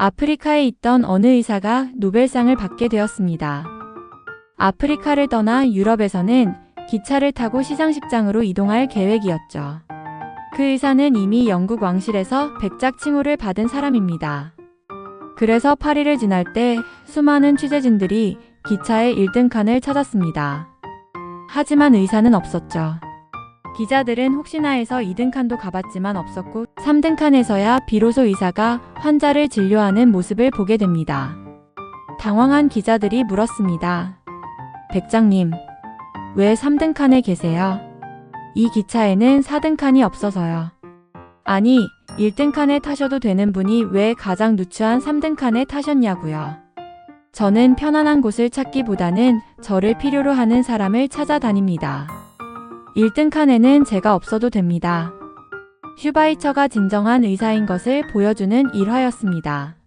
아프리카에 있던 어느 의사가 노벨상을 받게 되었습니다. 아프리카를 떠나 유럽에서는 기차를 타고 시상식장으로 이동할 계획이었죠. 그 의사는 이미 영국 왕실에서 백작 칭호를 받은 사람입니다. 그래서 파리를 지날 때 수많은 취재진들이 기차의 1등 칸을 찾았습니다. 하지만 의사는 없었죠. 기자들은 혹시나 해서 2등 칸도 가봤지만 없었고 3등 칸에서야 비로소 의사가 환자를 진료하는 모습을 보게 됩니다. 당황한 기자들이 물었습니다. 백장님, 왜 3등 칸에 계세요? 이 기차에는 4등 칸이 없어서요. 아니, 1등 칸에 타셔도 되는 분이 왜 가장 누추한 3등 칸에 타셨냐고요. 저는 편안한 곳을 찾기보다는 저를 필요로 하는 사람을 찾아다닙니다. 1등 칸에는 제가 없어도 됩니다. 슈바이처가 진정한 의사인 것을 보여주는 일화였습니다.